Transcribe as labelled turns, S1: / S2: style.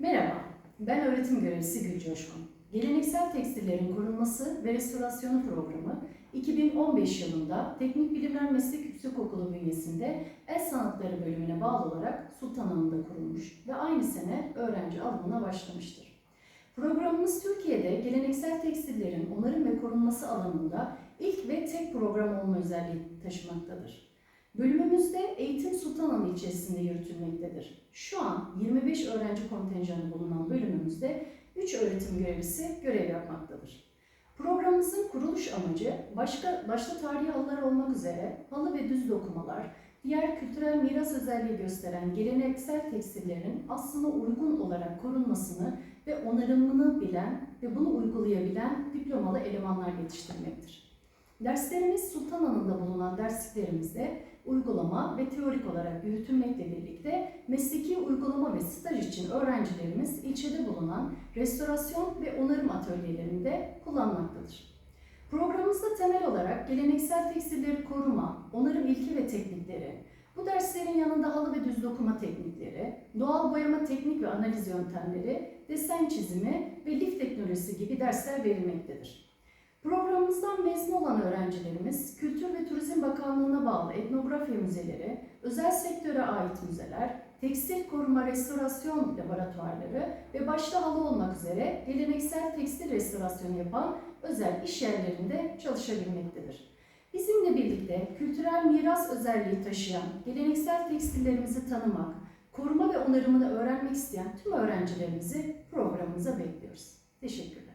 S1: Merhaba, ben öğretim görevlisi Gül Coşkun. Geleneksel tekstillerin korunması ve restorasyonu programı 2015 yılında Teknik Bilimler Meslek Yüksekokulu bünyesinde El Sanatları bölümüne bağlı olarak Sultanahmet'te kurulmuş ve aynı sene öğrenci alımına başlamıştır. Programımız Türkiye'de geleneksel tekstillerin onarım ve korunması alanında ilk ve tek program olma özelliği taşımaktadır. Bölümümüzde eğitim Sultanahmet ilçesinde yürütülmektedir. Şu an 25 öğrenci kontenjanı bulunan bölümümüzde 3 öğretim görevlisi görev yapmaktadır. Programımızın kuruluş amacı başka, başta tarihi halılar olmak üzere halı ve düz dokumalar, diğer kültürel miras özelliği gösteren geleneksel tekstillerin aslına uygun olarak korunmasını ve onarımını bilen ve bunu uygulayabilen diplomalı elemanlar yetiştirmektir. Derslerimiz Sultanhanı'nda bulunan dersliklerimizde uygulama ve teorik olarak yürütülmekle birlikte mesleki uygulama ve staj için öğrencilerimiz ilçede bulunan restorasyon ve onarım atölyelerinde kullanmaktadır. Programımızda temel olarak geleneksel tekstilleri koruma, onarım ilki ve teknikleri, bu derslerin yanında halı ve düz dokuma teknikleri, doğal boyama teknik ve analiz yöntemleri, desen çizimi ve lif teknolojisi gibi dersler verilmektedir. Programımızdan mezun olan öğrencilerimiz Kültür ve Turizm Bakanlığı'na bağlı etnografya müzeleri, özel sektöre ait müzeler, tekstil koruma restorasyon laboratuvarları ve başta halı olmak üzere geleneksel tekstil restorasyonu yapan özel iş yerlerinde çalışabilmektedir. Bizimle birlikte kültürel miras özelliği taşıyan geleneksel tekstillerimizi tanımak, koruma ve onarımını öğrenmek isteyen tüm öğrencilerimizi programımıza bekliyoruz. Teşekkür.